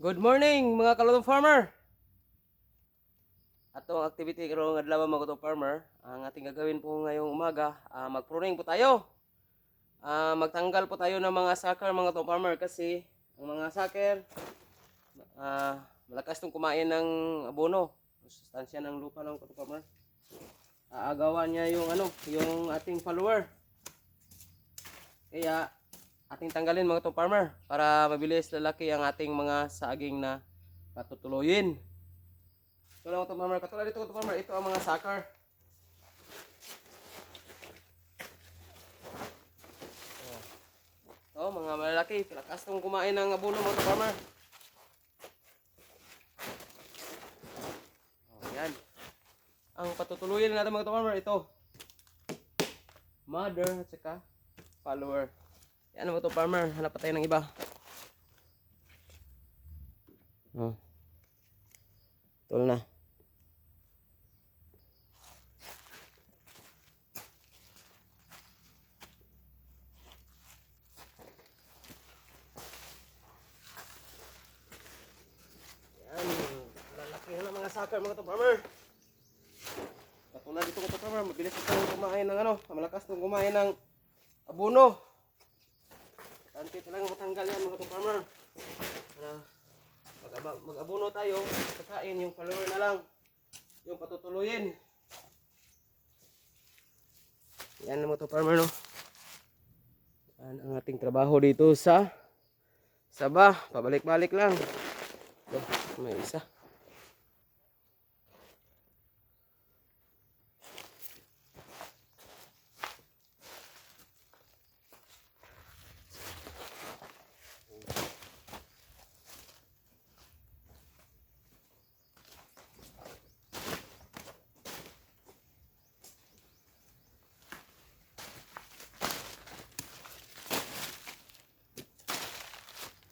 Good morning mga kalutong farmer. Ato ang activity karong adlaw mga kalutong farmer. Ang ating gagawin po ngayong umaga, ah, mag-pruning po tayo. Ah, magtanggal po tayo ng mga sucker mga kalutong farmer kasi ang mga sucker ah, malakas tong kumain ng abono. Sustansya ng lupa ng kalutong farmer. Aagawan niya yung ano, yung ating follower. Kaya ating tanggalin mga to farmer para mabilis lalaki ang ating mga saging na patutuloyin. So lang to farmer, katulad dito to farmer, ito ang mga sucker. Oh, mga malalaki, lakas tong kumain ng abono mga to farmer. Oh, yan. Ang patutuloyin natin mga to farmer, ito. Mother at saka follower. Yan mo to farmer, hanap pa tayo ng iba. Oh. Tol na. Yan, lalaki na mga sucker mga to farmer. Katulad dito mga to farmer, mabilis itong kumain ng ano, malakas itong kumain ng abono. Tantit lang matanggal yan mga farmer. Para mag mag-abono tayo, kakain yung follower na lang. Yung patutuloyin. Yan mga farmer no. Yan ang ating trabaho dito sa Saba. Pabalik-balik lang. May isa.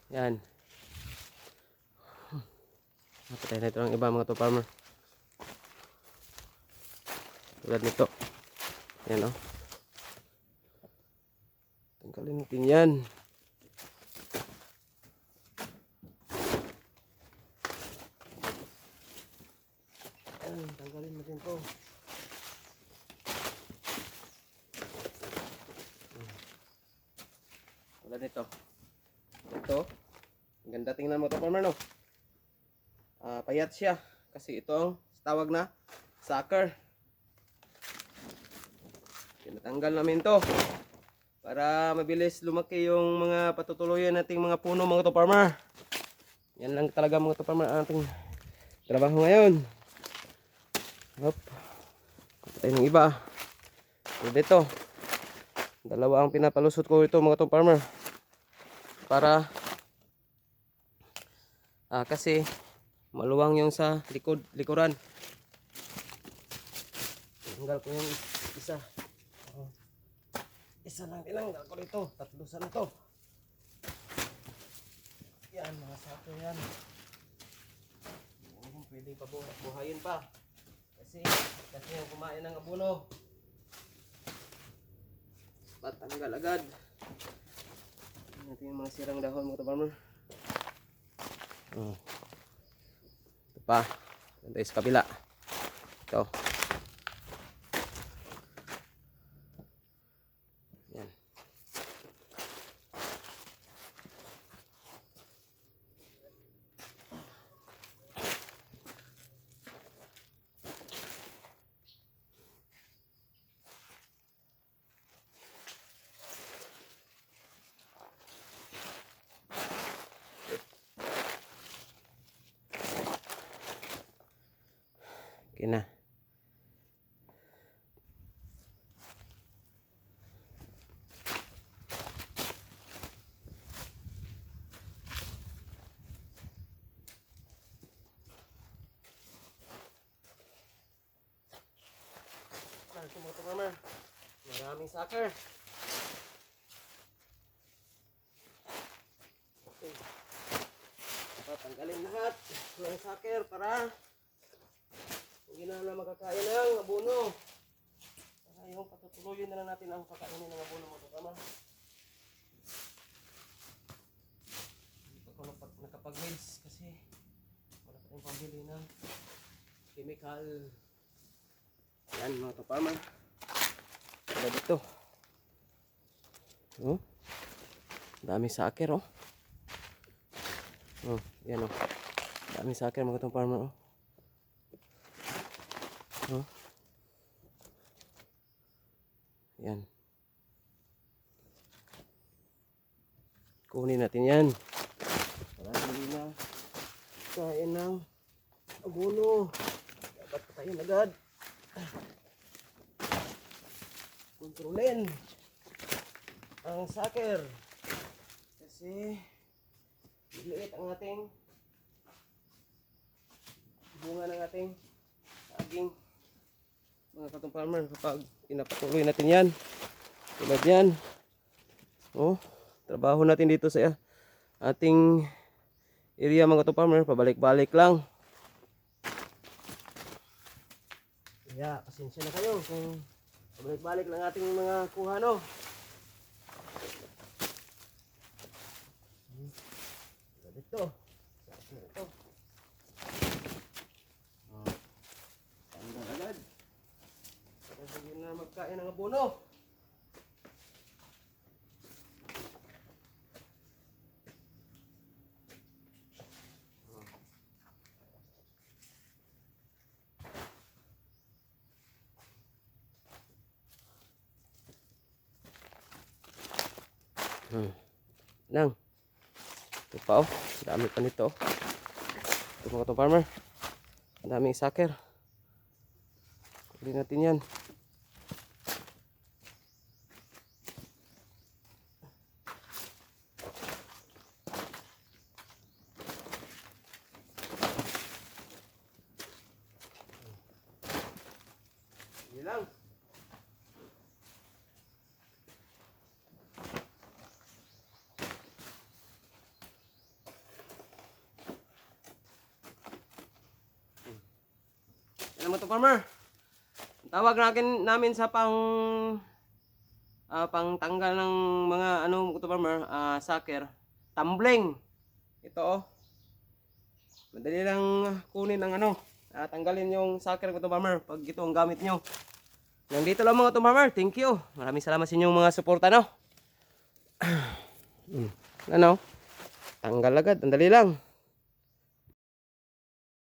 Yan. Napatay na ito ng iba mga to farmer. Tulad nito. Yan o. Tanggalin natin yan. Yan, tanggalin natin to. Tulad nito. Ito. Ang ganda tingnan mo to farmer no. Ah, payat siya kasi ito ang tawag na sucker. Tinatanggal namin to para mabilis lumaki yung mga patutuloyan nating mga puno mga to farmer. Yan lang talaga mga to farmer ang ating trabaho ngayon. Hop. Patay ng iba. So dito. Dalawa ang pinapalusot ko ito mga to farmer. Para Ah, kasi maluwang yung sa likod, likuran. Tanggal ko yung isa. Oh. Isa lang tinanggal ko dito. Tatlusan na to. Yan, mga sato yan. Oh, pwede pa bu buhayin pa. Kasi, kasi yung kumain ng abuno. Patanggal agad. Ito yung mga sirang dahon mga farmer. Oh. Ito pa. Ito sa kabila. Ito. Okay na. Mga farmer. Maraming sucker. Okay. Tatanggalin lahat ng sucker para hindi na na makakain ng abono. Para yung patutuloyin na lang natin ang kakainin ng abono mga kasama. Hindi pa ako nakapag-meds kasi bili ng chemical. Yan mga ka-farmer. Wala dito. Oh. Dami saker oh. Oh, yan oh. Dami saker mga ka-farmer oh. Oh. Yan. Kunin natin yan. Para hindi na kain ng abono. Dapat patayin agad. Kontrolin ang saker. Kasi liit ang ating bunga ng ating saging mga katong farmer kapag pinapatuloy natin yan tulad yan oh trabaho natin dito sa ating area mga katong farmer pabalik-balik lang. Kaya pasensya na kayo kung pabalik-balik lang ating mga kuha no Hmm. Tulad ito Sarap na ito oh. Tanda agad para magkain ng abono. Hmm. Nang. Ito pa oh. Dami pa nito. Ito mga to farmer. Ang daming saker. Hindi natin yan. Lang. Yan naman to farmer. Tawag natin namin sa pang ah, pang tanggal ng mga ano to farmer, ah, sucker, tumbling. Ito oh. Madali lang kunin ang ano, ah, tanggalin yung sucker ko to farmer pag ito ang gamit nyo. Nandito lang mga to farmer. Thank you. Maraming salamat sa inyong mga suporta no. Hmm. ano? Tanggal agad, ang dali lang.